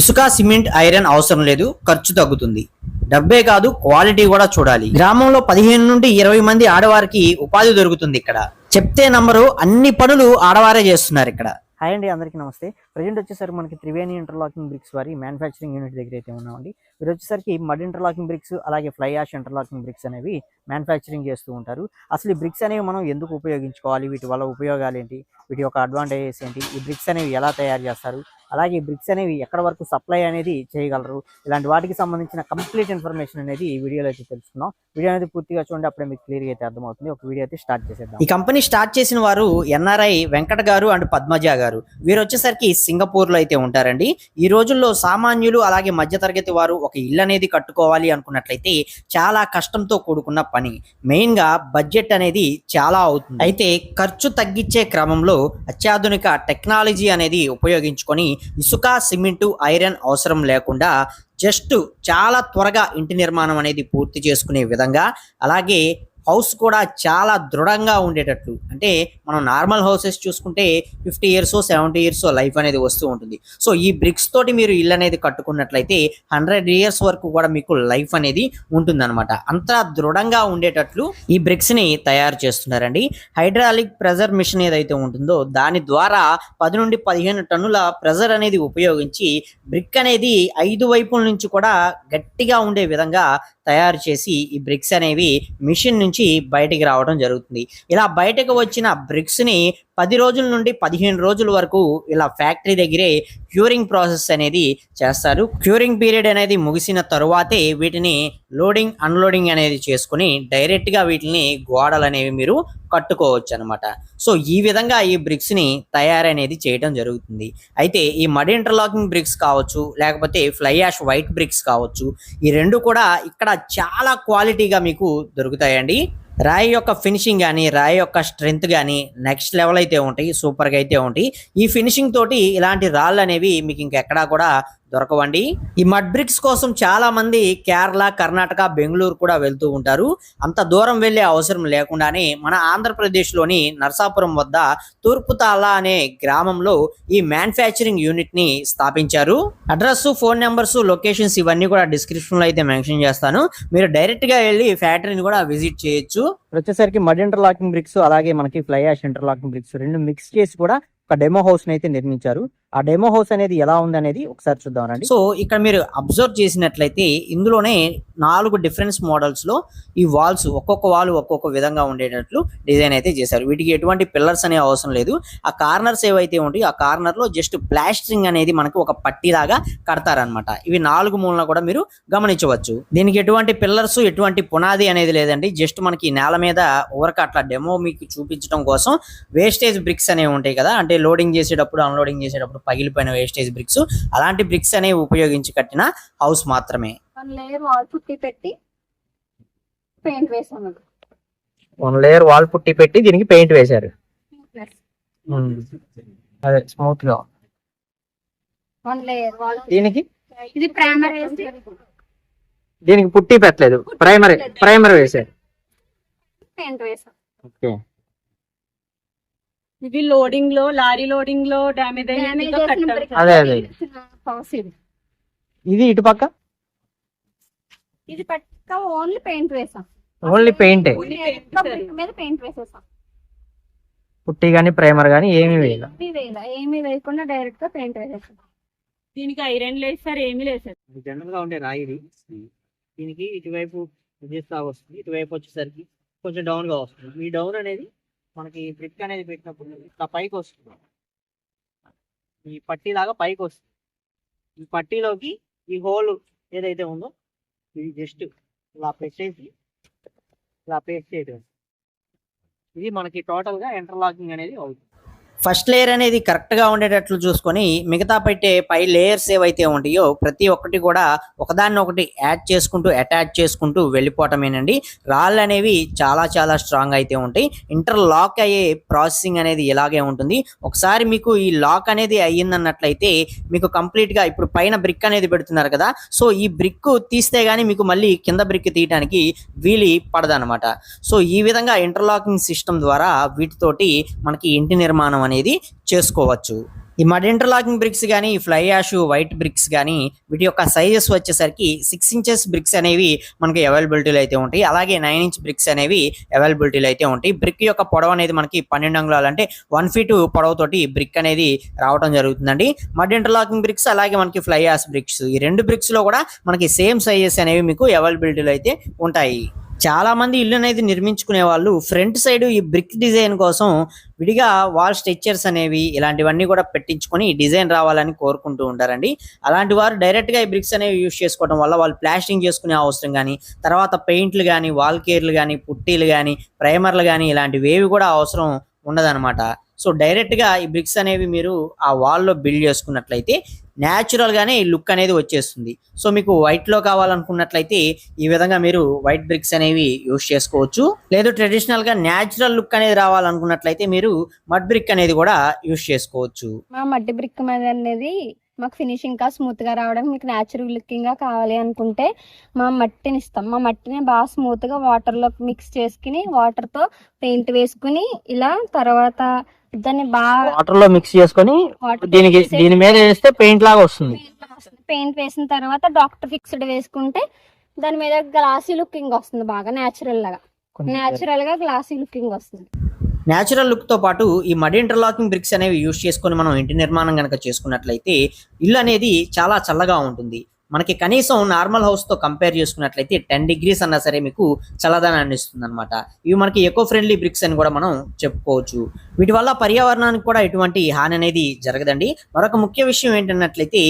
ఇసుక cement iron అవసరం లేదు ఖర్చు తగ్గుతుంది. డబ్బే కాదు క్వాలిటీ కూడా చూడాలి. గ్రామంలో పదిహేను నుండి ఇరవై మంది ఆడవారికి ఉపాధి దొరుకుతుంది ఇక్కడ. చెప్తే నంబరు అన్ని పనులు ఆడవారే చేస్తున్నారు ఇక్కడ. హాయ్ అండి అందరికీ నమస్తే. ప్రజెంట్ వచ్చేసరికి మనకి త్రివేణి ఇంటర్లాకింగ్ బ్రిక్స్ వారి మ్యానుఫ్యాక్చరింగ్ యూనిట్ దగ్గర అయితే ఉన్నామండి. మీరు వచ్చేసరికి మడ్ ఇంటర్లాకింగ్ బ్రిక్స్ అలాగే ఫ్లై యాష్ ఇంటర్లాకింగ్ బ్రిక్స్ అనేవి మ్యానుఫ్యాక్చరింగ్ చేస్తూ ఉంటారు. అసలు ఈ బ్రిక్స్ అనేవి మనం ఎందుకు ఉపయోగించుకోవాలి? వీటి వల్ల ఉపయోగాలు ఏంటి? వీటి యొక్క అడ్వాంటేజెస్ ఏంటి? ఈ బ్రిక్స్ అనేవి ఎలా తయారు చేస్తారు? అలాగే ఈ బ్రిక్స్ అనేవి ఎక్కడ వరకు సప్లై అనేది చేయగలరు? ఇలాంటి వాటికి సంబంధించిన కంప్లీట్ ఇన్ఫర్మేషన్ అనేది ఈ వీడియోలో అయితే తెలుసుకున్నాం వీడియో అనేది పూర్తిగా చూడండి అప్పుడే మీకు క్లియర్గా అయితే అర్థమవుతుంది. ఒక వీడియో అయితే స్టార్ట్ చేసేద్దాం. ఈ కంపెనీ స్టార్ట్ చేసిన వారు ఎన్ఆర్ఐ వెంకట గారు అండ్ పద్మజ గారు. వీరు వచ్చేసరికి సింగపూర్లో అయితే ఉంటారండి. ఈ రోజుల్లో సామాన్యులు అలాగే మధ్యతరగతి వారు ఒక ఇల్లు అనేది కట్టుకోవాలి అనుకున్నట్లయితే చాలా కష్టంతో కూడుకున్న పని. మెయిన్గా బడ్జెట్ అనేది చాలా అవుతుంది. అయితే ఖర్చు తగ్గించే క్రమంలో అత్యాధునిక టెక్నాలజీ అనేది ఉపయోగించుకొని ఇసుక సిమెంటు ఐరన్ అవసరం లేకుండా జస్ట్ చాలా త్వరగా ఇంటి నిర్మాణం అనేది పూర్తి చేసుకునే విధంగా అలాగే హౌస్ కూడా చాలా దృఢంగా ఉండేటట్లు అంటే మనం నార్మల్ హౌసెస్ చూసుకుంటే fifty years seventy years life అనేది వస్తూ ఉంటుంది. సో ఈ బ్రిక్స్ తోటి మీరు ఇల్లు అనేది కట్టుకున్నట్లయితే హండ్రెడ్ ఇయర్స్ వరకు కూడా మీకు లైఫ్ అనేది ఉంటుందన్నమాట. అంత దృఢంగా ఉండేటట్లు ఈ బ్రిక్స్ని తయారు చేస్తున్నారండి. హైడ్రాలిక్ ప్రెజర్ మిషన్ ఏదైతే ఉంటుందో దాని ద్వారా పది నుండి పదిహేను టన్నుల ప్రెజర్ అనేది ఉపయోగించి బ్రిక్ అనేది ఐదు వైపుల నుంచి కూడా గట్టిగా ఉండే విధంగా తయారు చేసి ఈ బ్రిక్స్ అనేవి మిషన్ నుంచి బయటికి రావడం జరుగుతుంది. ఇలా బయటకు వచ్చిన బ్రిక్స్ని పది రోజుల నుండి పదిహేను రోజుల వరకు ఇలా ఫ్యాక్టరీ దగ్గరే క్యూరింగ్ ప్రాసెస్ అనేది చేస్తారు. క్యూరింగ్ పీరియడ్ అనేది ముగిసిన తరువాతే వీటిని లోడింగ్ అన్లోడింగ్ అనేది చేసుకుని డైరెక్ట్గా వీటిని గోడలు అనేవి మీరు కట్టుకోవచ్చు అనమాట సో ఈ విధంగా ఈ బ్రిక్స్ని తయారనేది చేయడం జరుగుతుంది. అయితే ఈ మడ్ ఇంటర్లాకింగ్ బ్రిక్స్ కావచ్చు లేకపోతే ఫ్లై యాష్ వైట్ బ్రిక్స్ కావచ్చు ఈ రెండు కూడా ఇక్కడ చాలా క్వాలిటీగా మీకు దొరుకుతాయండి. రాయి యొక్క ఫినిషింగ్ కానీ రాయి యొక్క స్ట్రెంత్ కానీ నెక్స్ట్ లెవెల్ అయితే ఉంటాయి సూపర్గా అయితే ఉంటాయి. ఈ ఫినిషింగ్ తోటి ఇలాంటి రాళ్ళు అనేవి మీకు ఇంకెక్కడా కూడా దొరకవండి. ఈ మడ్ బ్రిక్స్ కోసం చాలా మంది కేరళ కర్ణాటక బెంగళూరు కూడా వెళ్తూ ఉంటారు. అంత దూరం వెళ్ళే అవసరం లేకుండానే మన ఆంధ్రప్రదేశ్లోని నరసాపురం వద్ద తూర్పుతాల అనే గ్రామంలో ఈ మ్యానుఫ్యాక్చరింగ్ యూనిట్ని స్థాపించారు. అడ్రస్ ఫోన్ నెంబర్స్ లొకేషన్స్ ఇవన్నీ కూడా డిస్క్రిప్షన్లో అయితే మెన్షన్ చేస్తాను. మీరు డైరెక్ట్గా వెళ్ళి ఫ్యాక్టరీని కూడా విజిట్ చేయొచ్చు. వచ్చేసరికి మడ్ ఇంటర్లాకింగ్ బ్రిక్స్ అలాగే మనకి ఫ్లై యాష్ ఇంటర్లాకింగ్ బ్రిక్స్ రెండు మిక్స్ చేసి కూడా ఒక డెమో హౌస్ అయితే నిర్మించారు. ఆ డెమో హౌస్ అనేది ఎలా ఉంది అనేది ఒకసారి చూద్దాం సో ఇక్కడ మీరు అబ్జర్వ్ చేసినట్లయితే ఇందులోనే నాలుగు డిఫరెన్స్ మోడల్స్లో ఈ వాల్స్ ఒక్కొక్క వాల్ ఒక్కొక్క విధంగా ఉండేటట్లు డిజైన్ అయితే చేశారు. వీటికి ఎటువంటి పిల్లర్స్ అనే అవసరం లేదు. ఆ కార్నర్స్ ఏవైతే ఉంటాయి ఆ కార్నర్లో జస్ట్ ప్లాస్టరింగ్ అనేది మనకి ఒక పట్టిలాగా కడతారనమాట ఇవి నాలుగు మూలన కూడా మీరు గమనించవచ్చు. దీనికి ఎటువంటి పిల్లర్స్ ఎటువంటి పునాది అనేది లేదండి. జస్ట్ మనకి నేల మీద ఊరక అట్లా డెమో మీకు చూపించడం కోసం వేస్టేజ్ బ్రిక్స్ అనేవి ఉంటాయి కదా. అంటే లోడింగ్ చేసేటప్పుడు అన్లోడింగ్ చేసేటప్పుడు పగిలిపోయిన వేస్టేజ్ బ్రిక్స్ అలాంటి బ్రిక్స్ అనేవి ఉపయోగించి కట్టిన హౌస్ మాత్రమే. వన్ లేయర్ వాల్ పుట్టి పెట్టి పెయింట్ వేసాము వన్ లేయర్ వాల్ పుట్టి పెట్టి దీనికి పెయింట్ వేశారు. అదే స్మూత్గా. వన్ లేయర్ వాల్ దీనికి? ఇది ప్రైమర్ వేసి దీనికి పుట్టి పెట్టలేదు. ప్రైమరీ ప్రైమరీ వేశారు. పెయింట్ వేసాం ఓకే ఇది లోడింగ్లో లారీ లోడింగ్లో డామేజ్ అదే, అదే. హౌస్ ఇది. ఇది ఇటు పక్క? ఇది పక్క ఓన్లీ పెయింట్ వేసాం. ఓన్లీ పెయింట్ మీద పెయింట్ వేసేసాం. పుట్టి గానీ ప్రైమర్ గానీ ఏమీ వేయాలి? ఏమీ వేయకుండా డైరెక్ట్గా పెయింట్ వేసేసాం. దీనికి ఐరన్ లేసారు ఏమీ లేసారు జనరల్గా ఉండే రాయి ఇది. దీనికి ఇటువైపు వస్తుంది. ఇటువైపు వచ్చేసరికి కొంచెం డౌన్గా వస్తుంది. ఈ డౌన్ అనేది మనకి బ్రిక్ అనేది పెట్టినప్పుడు ఇట్లా పైకి వస్తుంది. ఈ పట్టీ లాగా పైకి వస్తుంది. ఈ పట్టీలోకి ఈ హోల్ ఏదైతే ఉందో ఇది జస్ట్ ఇలా పెట్టేసి ఇలా పేస్ట్ చేయడం ఇది మనకి టోటల్గా ఇంటర్లాకింగ్ అనేది అవుతుంది. ఫస్ట్ లేయర్ అనేది కరెక్ట్గా ఉండేటట్లు చూసుకొని మిగతా పెట్టే పై లేయర్స్ ఏవైతే ఉంటాయో ప్రతి ఒక్కటి కూడా ఒకదాన్ని ఒకటి యాడ్ చేసుకుంటూ అటాచ్ చేసుకుంటూ వెళ్ళిపోవటమేనండి. రాళ్ళు అనేవి చాలా చాలా స్ట్రాంగ్ అయితే ఉంటాయి. ఇంటర్ లాక్ అయ్యే ప్రాసెసింగ్ అనేది ఇలాగే ఉంటుంది. ఒకసారి మీకు ఈ లాక్ అనేది అయ్యిందన్నట్లయితే మీకు కంప్లీట్గా ఇప్పుడు పైన బ్రిక్ అనేది పెడుతున్నారు కదా సో ఈ బ్రిక్ తీస్తే కానీ మీకు మళ్ళీ కింద బ్రిక్ తీయడానికి వీలి పడదనమాట సో ఈ విధంగా ఇంటర్లాకింగ్ సిస్టమ్ ద్వారా వీటితోటి మనకి ఇంటి నిర్మాణం అనేది అనేది చేసుకోవచ్చు. ఈ మడ్ ఇంటర్లాకింగ్ బ్రిక్స్ కానీ ఫ్లై యాష్ వైట్ బ్రిక్స్ కానీ వీటి యొక్క సైజెస్ వచ్చేసరికి సిక్స్ ఇంచెస్ బ్రిక్స్ అనేవి మనకి అవైలబిలిటీలో అయితే ఉంటాయి. అలాగే నైన్ ఇంచ్ బ్రిక్స్ అనేవి అవైలబిలిటీలో అయితే ఉంటాయి. బ్రిక్ యొక్క పొడవు అనేది మనకి పన్నెండు అంగుళాలు అంటే వన్ ఫీట్ పొడవుతోటి బ్రిక్ అనేది రావడం జరుగుతుందండి. మడ్ ఇంటర్లాకింగ్ బ్రిక్స్ అలాగే మనకి ఫ్లై యాష్ బ్రిక్స్. ఈ రెండు బ్రిక్స్లో కూడా మనకి సేమ్ సైజెస్ అనేవి మీకు అవైలబిలిటీలో అయితే ఉంటాయి. చాలా మంది ఇల్లు అనేది నిర్మించుకునే వాళ్ళు ఫ్రంట్ సైడ్ ఈ బ్రిక్ డిజైన్ కోసం విడిగా వాల్ స్ట్రక్చర్స్ అనేవి ఇలాంటివన్నీ కూడా పెట్టించుకొని డిజైన్ రావాలని కోరుకుంటూ ఉంటారండి. అలాంటి వారు డైరెక్ట్గా ఈ బ్రిక్స్ అనేవి యూజ్ చేసుకోవడం వల్ల వాళ్ళు ప్లాస్టింగ్ చేసుకునే అవసరం కానీ తర్వాత పెయింట్లు కానీ వాల్ కేర్లు కానీ పుట్టీలు కానీ ప్రైమర్లు కానీ ఇలాంటివి ఏవి కూడా అవసరం ఉండదన్నమాట. సో డైరెక్ట్గా ఈ బ్రిక్స్ అనేవి మీరు ఆ వాల్లో బిల్డ్ చేసుకున్నట్లయితే న్యాచురల్గానే ఈ లుక్ అనేది వచ్చేస్తుంది. సో మీకు వైట్లో కావాలనుకున్నట్లయితే ఈ విధంగా మీరు వైట్ బ్రిక్స్ అనేవి యూస్ చేసుకోవచ్చు. లేదు ట్రెడిషనల్గా న్యాచురల్ లుక్ అనేది రావాలనుకున్నట్లయితే మీరు మడ్ బ్రిక్ అనేది కూడా యూజ్ చేసుకోవచ్చు. మా మట్టి బ్రిక్ అనేది మాకు ఫినిషింగ్ ఇంకా స్మూత్గా రావడం మీకు న్యాచురల్ లుకింగ్గా కావాలి అనుకుంటే మా మట్టిని ఇస్తాం. మా మట్టిని బాగా స్మూత్గా వాటర్లో మిక్స్ చేసుకుని వాటర్తో పెయింట్ వేసుకుని ఇలా తర్వాత దాన్ని బాగా వాటర్లో మిక్స్ చేసుకొని దీనికి దీని మీద వేస్తే పెయింట్ లాగా వస్తుంది. పెయింట్ వేసిన తర్వాత డాక్టర్ ఫిక్స్డ్ వేసుకుంటే దాని మీద గ్లాసీ లుకింగ్ వస్తుంది బాగా న్యాచురల్ లాగా. న్యాచురల్గా గ్లాసీ లుకింగ్ వస్తుంది. న్యాచురల్ లుక్తో పాటు ఈ మడ్ ఇంటర్లాకింగ్ బ్రిక్స్ అనేవి యూస్ చేసుకొని మనం ఇంటి నిర్మాణం కనుక చేసుకున్నట్లయితే ఇల్లు అనేది చాలా చల్లగా ఉంటుంది. మనకి కనీసం నార్మల్ హౌస్తో కంపేర్ చేసుకున్నట్లయితే టెన్ డిగ్రీస్ అన్నా సరే మీకు చల్లదనాన్ని ఇస్తుంది అనమాట ఇవి మనకి ఎకో ఫ్రెండ్లీ బ్రిక్స్ అని కూడా మనం చెప్పుకోవచ్చు. వీటి వల్ల పర్యావరణానికి కూడా ఎటువంటి హాని అనేది జరగదండి. మరొక ముఖ్య విషయం ఏంటన్నట్లయితే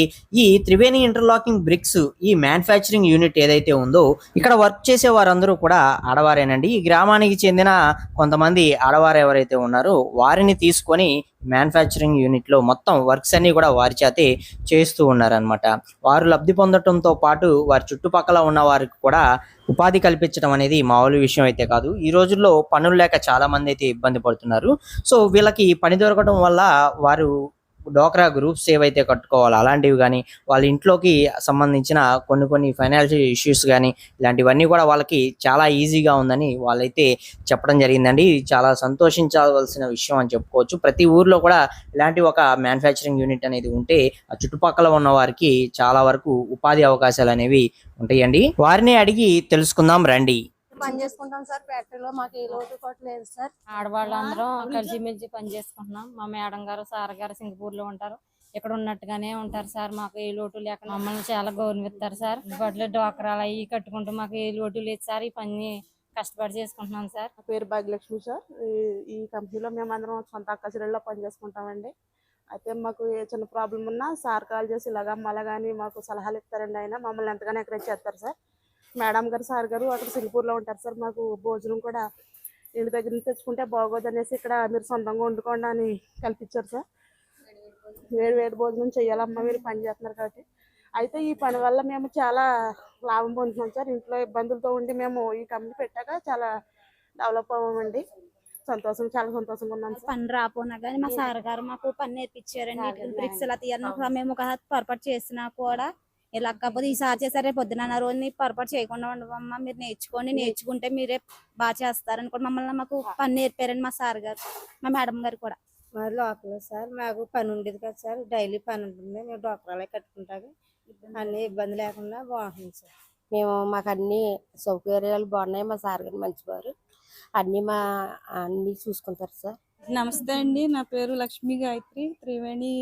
ఈ త్రివేణి ఇంటర్లాకింగ్ బ్రిక్స్ ఈ మ్యానుఫ్యాక్చరింగ్ యూనిట్ ఏదైతే ఉందో ఇక్కడ వర్క్ చేసే వారందరూ కూడా ఆడవారేనండి. ఈ గ్రామానికి చెందిన కొంతమంది ఆడవారు ఎవరైతే ఉన్నారో వారిని తీసుకొని మ్యానుఫ్యాక్చరింగ్ యూనిట్లో మొత్తం వర్క్స్ అన్ని కూడా వారి చేతే చేస్తూ ఉన్నారనమాట వారు లబ్ధి పొంద పొందటంతో పాటు వారి చుట్టుపక్కల ఉన్న వారికి కూడా ఉపాధి కల్పించడం అనేది మామూలు విషయం అయితే కాదు. ఈ రోజుల్లో పనులు లేక చాలా మంది అయితే ఇబ్బంది పడుతున్నారు. సో వీళ్ళకి పని దొరకడం వల్ల వారు డోక్రా గ్రూప్స్ ఏవైతే కట్టుకోవాలో అలాంటివి కానీ వాళ్ళ ఇంట్లోకి సంబంధించిన కొన్ని కొన్ని ఫైనాన్షియల్ ఇష్యూస్ కానీ ఇలాంటివన్నీ కూడా వాళ్ళకి చాలా ఈజీగా ఉందని వాళ్ళైతే చెప్పడం జరిగిందండి. ఇది చాలా సంతోషించవలసిన విషయం అని చెప్పుకోవచ్చు. ప్రతి ఊర్లో కూడా ఇలాంటి ఒక మ్యానుఫ్యాక్చరింగ్ యూనిట్ అనేది ఉంటే ఆ చుట్టుపక్కల ఉన్న వారికి చాలా వరకు ఉపాధి అవకాశాలు అనేవి ఉంటాయండి. వారిని అడిగి తెలుసుకుందాం రండి. పని చేసుకుంటాం సార్ ఫ్యాక్టరీలో మాకు ఏ లోటు కోట లేదు సార్. ఆడవాళ్ళందరం కలిసిమెలిసి పని చేసుకుంటున్నాం. మా మేడం గారు సార్ గారు సింగపూర్లో ఉంటారు. ఇక్కడ ఉన్నట్టుగానే ఉంటారు సార్. మాకు ఏ లోటు లేక మమ్మల్ని చాలా గౌరవిస్తారు సార్. బడ్లు డోకరాలు అవి కట్టుకుంటూ మాకు ఏ లోటు లేదు సార్. ఈ పని కష్టపడి చేసుకుంటున్నాం సార్. నా పేరు భాగ్యలక్ష్మి సార్. ఈ- ఈ కంపెనీలో మేము అందరం సొంత అక్క చెల్లెల్లో పనిచేసుకుంటామండి అయితే మాకు ఏ చిన్న ప్రాబ్లం ఉన్నా సార్ కాల్ చేసి ఇలాగా మళ్ళా కానీ మాకు సలహాలు ఇస్తారండి ఆయన. మమ్మల్ని ఎంతగానో ఎంకరేజ్ చేస్తారు సార్. మేడం గారు సార్ గారు అక్కడ సింగపూర్లో ఉంటారు సార్. మాకు భోజనం కూడా ఇంటి దగ్గర నుంచి తెచ్చుకుంటే బాగోదు అనేసి ఇక్కడ మీరు సొంతంగా వండుకోండి అని కల్పించారు సార్. వేడి వేడి భోజనం చేయాలమ్మా మీరు పని చేస్తున్నారు కాబట్టి. అయితే ఈ పని వల్ల మేము చాలా లాభం పొందుతున్నాం సార్. ఇంట్లో ఇబ్బందులతో ఉండి మేము ఈ కంపెనీ పెట్టాక చాలా డెవలప్ అవ్వమండి. సంతోషం చాలా సంతోషంగా ఉన్నాం సార్. పని రాపోనా కానీ మా సార్ గారు మాకు పని నేర్పించారండి. బ్రిక్స్ ఇలా తీయాలని ఒక మేము ఒక పొరపాటు చేసినా కూడా ఇలా కాకపోతే ఈసారి చేసారే పొద్దున అన్న రోజు పొరపాటు చేయకుండా ఉండవమ్మా మీరు నేర్చుకోండి నేర్చుకుంటే మీరే బాగా చేస్తారని కూడా మమ్మల్ని మాకు పని నేర్పారండి మా సార్ గారు మా మేడం గారు కూడా. మరి లోపల సార్ మాకు పని ఉండేది కదా సార్ డైలీ పని ఉంటుంది మేము డాక్టర్లే కట్టుకుంటాము. అన్ని ఇబ్బంది లేకుండా బాగుంటుంది సార్. మేము మాకు అన్ని సౌకర్యాలు బాగున్నాయి మా సార్ గారు మంచివారు. అన్ని మా అన్ని చూసుకుంటారు సార్. నమస్తే అండి నా పేరు లక్ష్మీ గాయత్రి త్రివేణి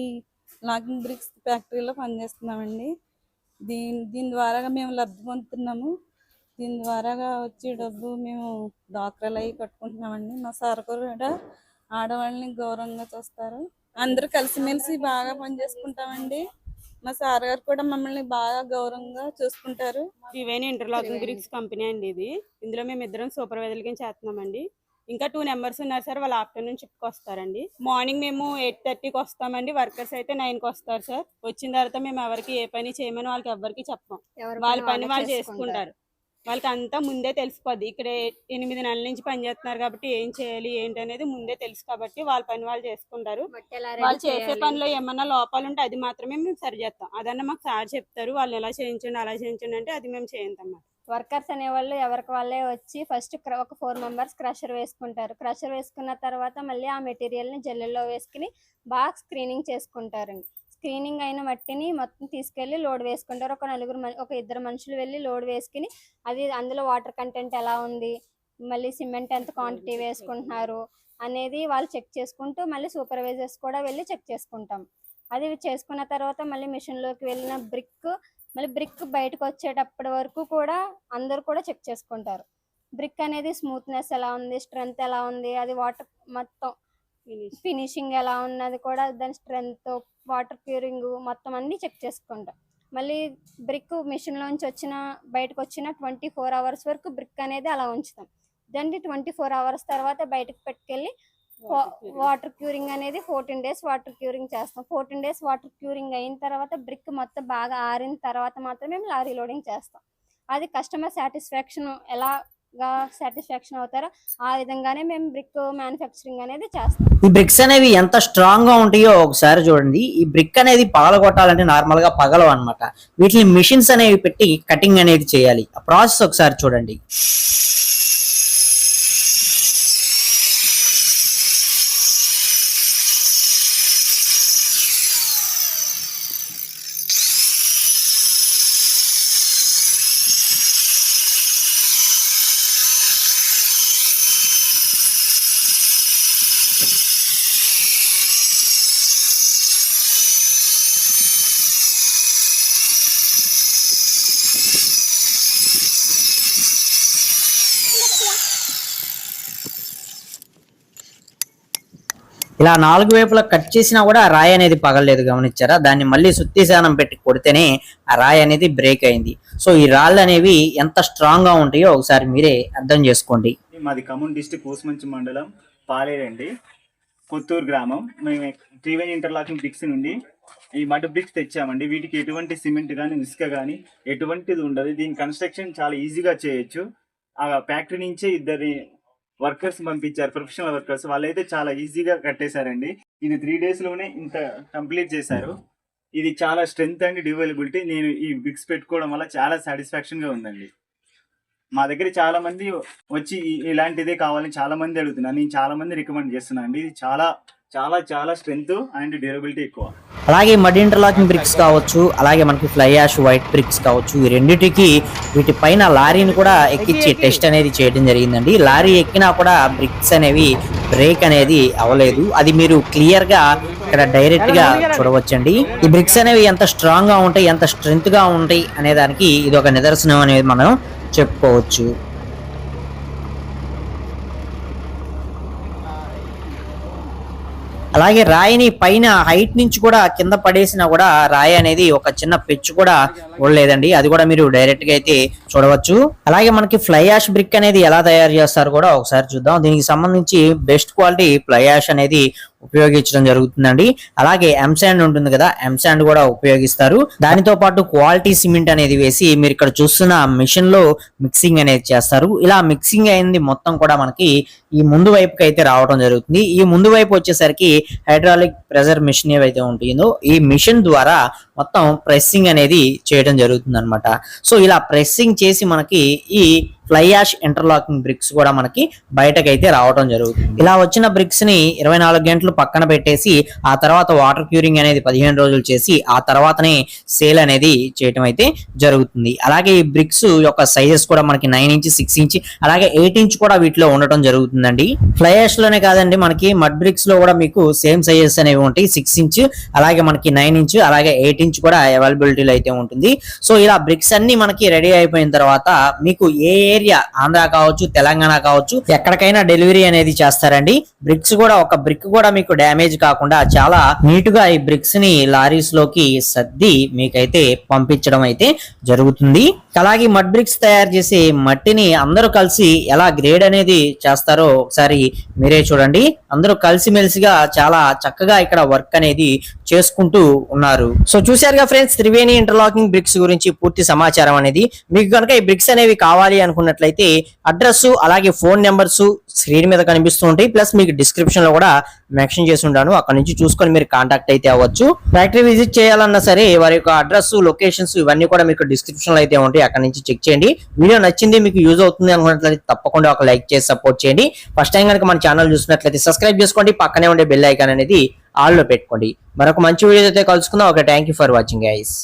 లాగింగ్ బ్రిక్స్ ఫ్యాక్టరీలో పనిచేస్తున్నామండి. దీని దీని ద్వారా మేము లబ్ధి పొందుతున్నాము. దీని ద్వారాగా వచ్చే డబ్బు మేము డాక్టర్లు అవి కట్టుకుంటున్నామండి. మా సార్ కూడా ఆడవాళ్ళని గౌరవంగా చూస్తారు. అందరూ కలిసిమెలిసి బాగా పనిచేసుకుంటామండి. మా సార్ గారు కూడా మమ్మల్ని బాగా గౌరవంగా చూసుకుంటారు. త్రివేణి ఇంటర్లాకింగ్ బ్రిక్స్ కంపెనీ అండి ఇది. ఇందులో మేము ఇద్దరం సూపర్వైజర్లకి చేస్తున్నామండి. ఇంకా టూ నెంబర్స్ ఉన్నారు సార్ వాళ్ళు ఆఫ్టర్నూన్ షిఫ్ట్కి వస్తారండి. మార్నింగ్ మేము ఎయిట్ థర్టీకి వస్తామండి. వర్కర్స్ అయితే నైన్కి వస్తారు సార్. వచ్చిన తర్వాత మేము ఎవరికి ఏ పని చేయమని వాళ్ళకి ఎవరికి చెప్పం. వాళ్ళ పని వాళ్ళు చేసుకుంటారు. వాళ్ళకి అంతా ముందే తెలిసిపోద్ది. ఇక్కడ ఎనిమిది నెలల నుంచి పని చేస్తున్నారు కాబట్టి ఏం చేయాలి ఏంటి అనేది ముందే తెలుసు కాబట్టి వాళ్ళ పని వాళ్ళు చేసుకుంటారు. వాళ్ళు చేసే పనిలో ఏమన్నా లోపాలు ఉంటే అది మాత్రమే మేము సరి చేస్తాం. అదన్నా మాకు సార్ చెప్తారు వాళ్ళు ఎలా చేయించండి అలా చేయించండి అంటే అది మేము చేయండి అన్నమాట వర్కర్స్ అనేవాళ్ళు ఎవరికి వాళ్ళే వచ్చి ఫస్ట్ ఒక ఫోర్ మెంబర్స్ క్రషర్ వేసుకుంటారు. క్రషర్ వేసుకున్న తర్వాత మళ్ళీ ఆ మెటీరియల్ని జల్లెల్లో వేసుకుని బాగా స్క్రీనింగ్ చేసుకుంటారండి స్క్రీనింగ్ అయిన మట్టిని మొత్తం తీసుకెళ్ళి లోడ్ వేసుకుంటారు. ఒక నలుగురు ఒక ఇద్దరు మనుషులు వెళ్ళి లోడ్ వేసుకుని అది అందులో వాటర్ కంటెంట్ ఎలా ఉంది? మళ్ళీ సిమెంట్ ఎంత క్వాంటిటీ వేసుకుంటున్నారు? అనేది వాళ్ళు చెక్ చేసుకుంటూ మళ్ళీ సూపర్వైజర్స్ కూడా వెళ్ళి చెక్ చేసుకుంటాం. అది చేసుకున్న తర్వాత మళ్ళీ మిషన్లోకి వెళ్ళిన బ్రిక్ మళ్ళీ బ్రిక్ బయటకు వచ్చేటప్పటి వరకు కూడా అందరూ కూడా చెక్ చేసుకుంటారు. బ్రిక్ అనేది స్మూత్నెస్ ఎలా ఉంది స్ట్రెంగ్త్ ఎలా ఉంది అది వాటర్ మొత్తం ఫినిష్ ఫినిషింగ్ ఎలా ఉన్నది కూడా దాని స్ట్రెంగ్త్ వాటర్ క్యూరింగ్ మొత్తం అన్ని చెక్ చేసుకుంటాం. మళ్ళీ బ్రిక్ మిషన్ లోంచి వచ్చిన బయటకు వచ్చిన ట్వంటీ ఫోర్ అవర్స్ వరకు బ్రిక్ అనేది అలా ఉంచుతాం. దాన్ని ట్వంటీ ఫోర్ అవర్స్ తర్వాత బయటకు పెట్టుకెళ్ళి వాటర్ క్యూరింగ్. అనేది ఫోర్టీన్ డేస్ వాటర్ క్యూరింగ్ చేస్తాం. ఫోర్టీన్ డేస్ వాటర్ క్యూరింగ్ అయిన తర్వాత బ్రిక్ మొత్తం బాగా ఆరిన తర్వాత మాత్రమే మేము లారీ లోడింగ్ చేస్తాం. అది కస్టమర్ సాటిస్ఫాక్షన్ ఎలాగా సాటిస్ఫాక్షన్ అవుతారో ఆ విధంగానే మేము బ్రిక్ మ్యానుఫ్యాక్చరింగ్ అనేది చేస్తాం. ఈ బ్రిక్స్ అనేవి ఎంత స్ట్రాంగ్గా ఉంటాయో ఒకసారి చూడండి. ఈ బ్రిక్ అనేది పగలగొట్టాలంటే నార్మల్గా పగలవు అనమాట వీటిని మిషన్స్ అనేవి పెట్టి కటింగ్ అనేది చేయాలి. ఆ ప్రాసెస్ ఒకసారి చూడండి. ఇలా నాలుగు వైపులా కట్ చేసినా కూడా ఆ రాయి అనేది పగలలేదు గమనించారా? దాన్ని మళ్ళీ సుత్తిశానం పెట్టి కొడితేనే ఆ రాయి అనేది బ్రేక్ అయింది. సో ఈ రాళ్ళు అనేవి ఎంత స్ట్రాంగ్గా ఉంటాయో ఒకసారి మీరే అర్థం చేసుకోండి. మాది ఖమ్మం డిస్టిక్ కూసుమంచి మండలం పాలేరండి కొత్తూరు గ్రామం. మేము త్రివేణి ఇంటర్లాకింగ్ బ్రిక్స్ నుండి ఈ మడ్ బ్రిక్స్ తెచ్చామండి. వీటికి ఎటువంటి సిమెంట్ కానీ ఇసుక కానీ ఎటువంటిది ఉండదు. దీని కన్స్ట్రక్షన్ చాలా ఈజీగా చేయొచ్చు. ఆ ఫ్యాక్టరీ నుంచే ఇద్దరి వర్కర్స్ పంపించారు ప్రొఫెషనల్ వర్కర్స్. వాళ్ళైతే చాలా ఈజీగా కట్టేశారండి. ఇది త్రీ లోనే ఇంత కంప్లీట్ చేశారు. ఇది చాలా స్ట్రెంగ్త్ అండ్ డ్యూరబిలిటీ. నేను ఈ బిక్స్ పెట్టుకోవడం వల్ల చాలా సాటిస్ఫాక్షన్గా ఉందండి. మా దగ్గర చాలా మంది వచ్చి ఇలాంటిదే కావాలని చాలా మంది అడుగుతున్నారు. నేను చాలా మంది రికమెండ్ చేస్తున్నాను అండి. ఇది చాలా చాలా చాలా స్ట్రెంగ్త్ అండ్ డ్యూరబిలిటీ ఎక్కువ. అలాగే మడ్ ఇంటర్లాకింగ్ బ్రిక్స్ కావచ్చు అలాగే మనకి ఫ్లై యాష్ వైట్ బ్రిక్స్ కావచ్చు ఈ రెండిటికి వీటి పైన లారీని కూడా ఎక్కించి టెస్ట్ అనేది చేయడం జరిగిందండి. లారీ ఎక్కినా కూడా బ్రిక్స్ అనేవి బ్రేక్ అనేది అవ్వలేదు. అది మీరు క్లియర్గా ఇక్కడ డైరెక్ట్గా చూడవచ్చండి. ఈ బ్రిక్స్ అనేవి ఎంత స్ట్రాంగ్గా ఉంటాయి ఎంత స్ట్రెంగ్త్గా ఉంటాయి అనే దానికి ఇది ఒక నిదర్శనం అనేది మనం చెప్పుకోవచ్చు. అలాగే రాయిని పైన హైట్ నుంచి కూడా కింద పడేసినా కూడా రాయి అనేది ఒక చిన్న పెచ్చు కూడా ఉండలేదండి. అది కూడా మీరు డైరెక్ట్గా అయితే చూడవచ్చు. అలాగే మనకి ఫ్లై యాష్ బ్రిక్ అనేది ఎలా తయారు చేస్తారు కూడా ఒకసారి చూద్దాం. దీనికి సంబంధించి బెస్ట్ క్వాలిటీ ఫ్లై యాష్ అనేది ఉపయోగించడం జరుగుతుందండి. అలాగే ఎంసాండ్ ఉంటుంది కదా ఎంసాండ్ కూడా ఉపయోగిస్తారు. దానితో పాటు క్వాలిటీ సిమెంట్ అనేది వేసి మీరు ఇక్కడ చూస్తున్న మిషన్లో మిక్సింగ్ అనేది చేస్తారు. ఇలా మిక్సింగ్ అయింది మొత్తం కూడా మనకి ఈ ముందు వైపుకి అయితే రావడం జరుగుతుంది. ఈ ముందు వైపు వచ్చేసరికి హైడ్రాలిక్ ప్రెజర్ మిషన్ ఏవైతే ఉంటుందో ఈ మిషన్ ద్వారా మొత్తం ప్రెస్సింగ్ అనేది చేయడం జరుగుతుంది అనమాట సో ఇలా ప్రెస్సింగ్ చేసి మనకి ఈ ఫ్లై యాష్ ఇంటర్లాకింగ్ బ్రిక్స్ కూడా మనకి బయటకైతే రావడం జరుగుతుంది. ఇలా వచ్చిన బ్రిక్స్ని ఇరవై నాలుగు గంటలు పక్కన పెట్టేసి ఆ తర్వాత వాటర్ క్యూరింగ్ అనేది పదిహేను రోజులు చేసి ఆ తర్వాతనే సేల్ అనేది చేయటం అయితే జరుగుతుంది. అలాగే ఈ బ్రిక్స్ యొక్క సైజెస్ కూడా మనకి నైన్ ఇంచ్ సిక్స్ ఇంచ్ అలాగే ఎయిట్ ఇంచ్ కూడా వీటిలో ఉండటం జరుగుతుందండి. ఫ్లై యాష్లోనే కాదండి మనకి మడ్ బ్రిక్స్లో కూడా మీకు సేమ్ సైజెస్ అనేవి ఉంటాయి. సిక్స్ ఇంచ్ అలాగే మనకి నైన్ ఇంచ్ అలాగే ఎయిట్ ఇంచ్ కూడా అవైలబిలిటీలో అయితే ఉంటుంది. సో ఇలా బ్రిక్స్ అన్ని మనకి రెడీ అయిపోయిన తర్వాత మీకు ఏ ఏరియా ఆంధ్ర కావచ్చు తెలంగాణ కావచ్చు ఎక్కడికైనా డెలివరీ అనేది చేస్తారండి. బ్రిక్స్ కూడా ఒక బ్రిక్ కూడా మీకు డ్యామేజ్ కాకుండా చాలా నీట్గా ఈ బ్రిక్స్ని లారీస్లోకి సర్ది మీకైతే పంపించడం అయితే జరుగుతుంది. అలాగే మడ్ బ్రిక్స్ తయారు చేసే మట్టిని అందరూ కలిసి ఎలా గ్రేడ్ అనేది చేస్తారో ఒకసారి మీరే చూడండి. అందరూ కలిసిమెలిసిగా చాలా చక్కగా ఇక్కడ వర్క్ అనేది చేసుకుంటూ ఉన్నారు. సో చూశారుగా ఫ్రెండ్స్ త్రివేణి ఇంటర్లాకింగ్ బ్రిక్స్ గురించి పూర్తి సమాచారం అనేది. మీకు కనుక ఈ బ్రిక్స్ అనేవి కావాలి అనుకున్నట్లయితే అడ్రస్ అలాగే ఫోన్ నెంబర్స్ స్క్రీన్ మీద కనిపిస్తూ ఉంటాయి. ప్లస్ మీకు డిస్క్రిప్షన్లో కూడా మెన్షన్ చేసి ఉంటాను. అక్కడ నుంచి చూసుకొని మీరు కాంటాక్ట్ అయితే అవ్వచ్చు. ఫ్యాక్టరీ విజిట్ చేయాలన్నా సరే వారి యొక్క అడ్రస్ లొకేషన్స్ ఇవన్నీ కూడా మీకు డిస్క్రిప్షన్లో అయితే ఉంటాయి. అక్కడ నుంచి చెక్ చేయండి. వీడియో నచ్చింది మీకు యూజ్ అవుతుంది అనుకున్నట్లయితే తప్పకుండా ఒక లైక్ చేసి సపోర్ట్ చేయండి. ఫస్ట్ టైం కనుక మన ఛానల్ చూసినట్లయితే సబ్స్క్రైబ్ చేసుకోండి. పక్కనే ఉండే బెల్ ఐకాన్ అనేది ఆల్లో పెట్టుకోండి. మరొక మంచి వీడియో అయితే కలుసుకుందాం. Okay thank you for watching guys